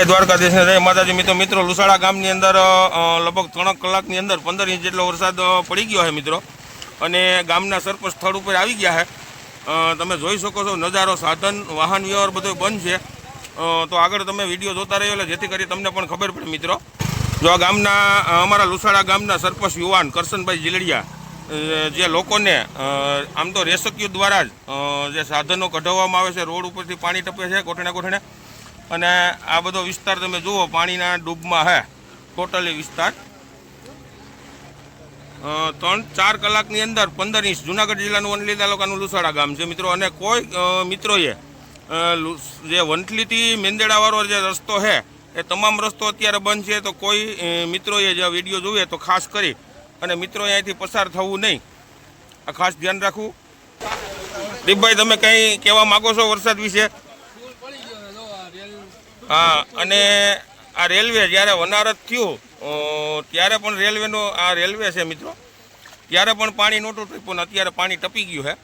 જય દ્વારકાધીશ ને જય માતાજી મિત્રો મિત્રો, લુસાડા ગામની અંદર લગભગ ત્રણ કલાકની અંદર, પંદર ઇંચ જેટલો વરસાદ પડી ગયો છે મિત્રો. અને ગામના સરપંચ સ્થળ ઉપર આવી ગયા છે. તમે જોઈ શકો છો નજારો, સાધન, વાહન વ્યવહાર બધો બંધ છે. તો આગળ તમે વીડિયો જોતા રહ્યો એટલે જેથી કરી તમને પણ ખબર પડે મિત્રો. જો આ ગામના અમારા લુસાડા ગામના સરપંચ યુવાન કરશનભાઈ જીલડિયા જે લોકોને આમ તો રેસ્ક્યુ દ્વારા જ જે સાધનો કઢાવવામાં આવે છે, રોડ ઉપરથી પાણી ટપે છે કોઠણે કોઠણે અને આ બધો વિસ્તાર તમે જુઓ, પાણીના ડૂબમાં હે, ટોટલી વિસ્તાર. ત્રણ, ચાર કલાકની અંદર પંદર ઇંચ, જુનાગઢ જિલ્લાનું વંટલી તાલુકાનું લુસાડા ગામ છે, મિત્રો. અને કોઈ મિત્રોએ જે વંટલીથી મેંદેડાવાળો જે રસ્તો છે એ તમામ રસ્તો અત્યારે બંધ છે, તો કોઈ મિત્રોએ જે વીડિયો જોઈએ તો ખાસ કરી. અને મિત્રો, અહીંયાથી પસાર થવું નહીં. આ ખાસ ધ્યાન રાખવું. દીપભાઈ, તમે કંઈ કહેવા માગો છો વરસાદ વિશે? હા, અને આ રેલવે જ્યારે વનારત થયું ત્યારે પણ રેલવેનો આ રેલવે છે મિત્રો. ત્યારે પણ પાણી નહોતું ટપ્યું અત્યારે પાણી ટપી ગયું છે.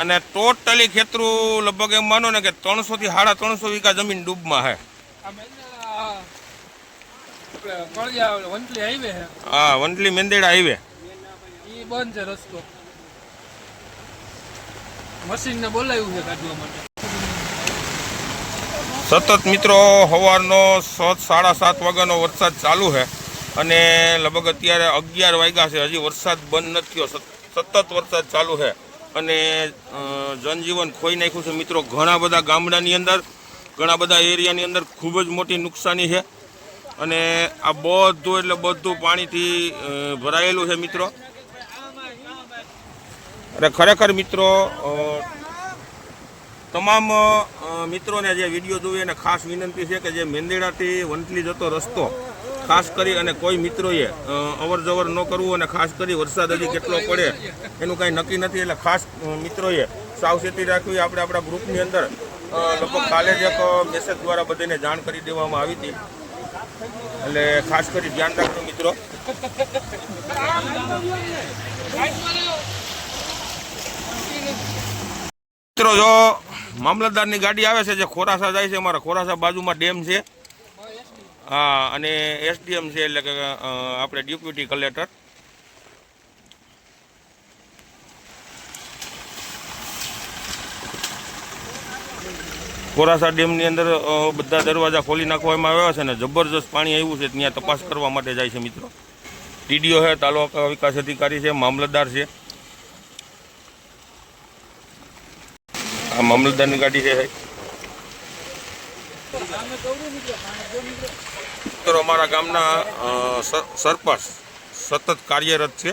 અને ટોટલી ખેતરું લગભગ એમ માનો ને કે ત્રણસો થી સાડા ત્રણસો વીઘા જમીન ડૂબમાં છે. હા, વંટલી મેંદેડા હાઈવે. બંધ છે રસ્તો. મશીન ને બોલાવ્યું છે કાઢવા માટે. સતત મિત્રો સવારનો સાત, સાડા સાત વાગ્યાનો વરસાદ ચાલુ છે અને લગભગ અત્યારે અગિયાર વાગ્યા છે. હજી વરસાદ બંધ નથી સતત વરસાદ ચાલુ છે અને જનજીવન ખોઈ નાખ્યું છે. મિત્રો, ઘણા બધા ગામડાની અંદર, ઘણા બધા એરિયાની અંદર ખૂબ જ મોટી નુકસાની છે અને આ બધું એટલે બધું પાણીથી ભરાયેલું છે મિત્રો. અને ખરેખર મિત્રો તમામ મિત્રોને જે વીડિયો જોઈએ એને ખાસ વિનંતી છે કે જે મેંદેડાથી વંટલી જતો રસ્તો ખાસ કરી અને કોઈ મિત્રોએ અવર જવર ન કરવું અને ખાસ કરી વરસાદ હજી કેટલો પડે એનું કાંઈ નક્કી નથી. એટલે ખાસ મિત્રોએ સાવચેતી રાખવી. આપણે આપણા ગ્રુપની અંદર લગભગ કાલે જ એક મેસેજ દ્વારા બધાને જાણ કરી દેવામાં આવી હતી. એટલે ખાસ કરી ધ્યાન રાખજો, મિત્રો. મિત્રો, જો મામલતદારની ગાડી આવે છે, જે ખોરાસા જાય છે, અમારા ખોરાસા બાજુમાં ડેમ છે. હા, અને એસડીએમ છે એટલે કે આપણે ડેપ્યુટી કલેક્ટર. ખોરાસા ડેમની અંદર બધા દરવાજા ખોલી નાખવામાં આવ્યા છે ને જબરજસ્ત પાણી આવ્યું છે, ત્યાં તપાસ કરવા માટે જાય છે, મિત્રો. ટીડીઓ છે, તાલુકા વિકાસ અધિકારી છે, મામલતદાર છે. આ મામલતદારની ગાડી છે સાહેબ. અમારા ગામના સરપંચ સતત કાર્યરત છે.